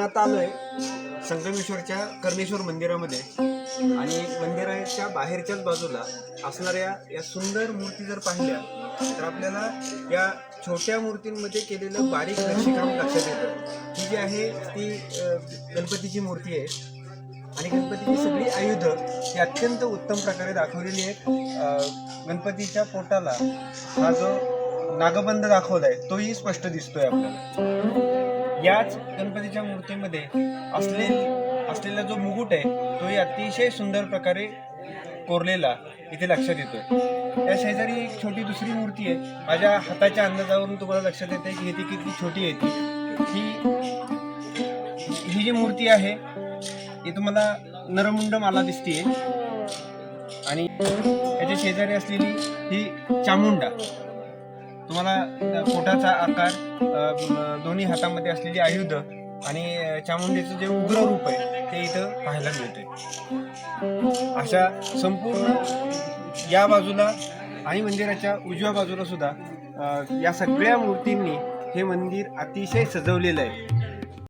आता आलोय संगमेश्वरच्या कर्णेश्वर मंदिरामध्ये. आणि मंदिराच्या बाहेरच्याच बाजूला असणाऱ्या या सुंदर मूर्ती जर पाहिल्या तर आपल्याला या छोट्या मूर्तींमध्ये केलेलं बारीक नक्षीकाम लक्षात येतं. ही जी आहे ती गणपतीची मूर्ती आहे. आणि गणपतीची सगळी आयुध ही अत्यंत उत्तम प्रकारे दाखवलेली आहेत. गणपतीच्या पोटाला हा जो नागबंध दाखवलाय तोही स्पष्ट दिसतोय आपल्याला. याच गणपतीच्या मूर्तीमध्ये असले असलेला जो मुकुट आहे तोही अतिशय सुंदर प्रकारे कोरलेला इथे लक्षात येतो त्या शेजारी एक छोटी दुसरी मूर्ती आहे. माझ्या हाताच्या अंदाजावरून तुम्हाला लक्षात येते की ती किती छोटी आहे ती. ही ही जी मूर्ती आहे ती तुम्हाला नरमुंड माला दिसतीये. आणि त्याच्या शेजारी असलेली ही चामुंडा. तुम्हाला पोटाचा आकार दोन्ही हातामध्ये असलेली आयुध आणि चामुंडीचं जे उग्र रूप आहे ते इथं पाहायला मिळते अशा संपूर्ण या बाजूला आणि मंदिराच्या उजव्या बाजूला सुद्धा या सगळ्या मूर्तींनी हे मंदिर अतिशय सजवलेलं आहे.